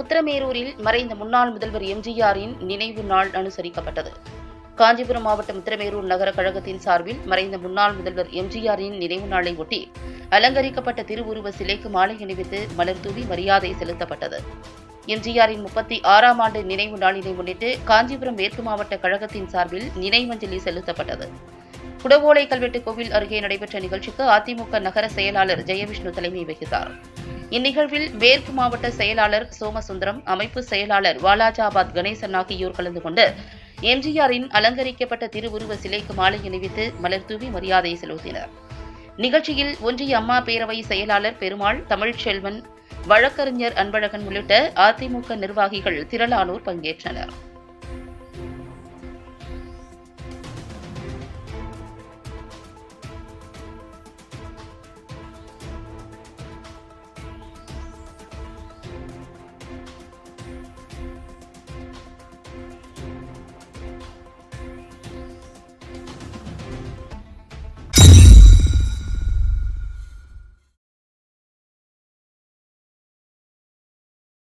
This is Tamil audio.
உத்தரமேரூரில் மறைந்த முன்னாள் முதல்வர் எம்ஜிஆரின் நினைவு நாள் அனுசரிக்கப்பட்டது. காஞ்சிபுரம் மாவட்டம் உத்தரமேரூர் நகர கழகத்தின் சார்பில் மறைந்த முன்னாள் முதல்வர் எம்ஜிஆரின் நினைவு நாளை ஒட்டி அலங்கரிக்கப்பட்ட திருவுருவ சிலைக்கு மாலை அணிவித்து மலர் தூவி மரியாதை செலுத்தப்பட்டது. எம்ஜிஆரின் முப்பத்தி ஆறாம் ஆண்டு நினைவு நாளினை முன்னிட்டு காஞ்சிபுரம் மேற்கு மாவட்ட கழகத்தின் சார்பில் நினைவஞ்சலி செலுத்தப்பட்டது. குடவோலை கல்வெட்டு கோவில் அருகே நடைபெற்ற நிகழ்ச்சிக்கு அதிமுக நகர செயலாளர் ஜெயவிஷ்ணு தலைமை வகித்தார். இந்நிகழ்வில் மேற்கு மாவட்ட செயலாளர் சோமசுந்தரம் அமைப்பு செயலாளர் வாலாஜாபாத் கணேசன் ஆகியோர் கலந்து கொண்டு எம்ஜிஆரின் அலங்கரிக்கப்பட்ட திருவுருவ சிலைக்கு மாலை அணிவித்து மலர் தூவி மரியாதை செலுத்தினர். நிகழ்ச்சியில் ஒன்றிய அம்மா பேரவை செயலாளர் பெருமாள் தமிழ்ச்செல்வன் வழக்கறிஞர் அன்பழகன் உள்ளிட்ட அதிமுக நிர்வாகிகள் திரளானோர் பங்கேற்றனர்.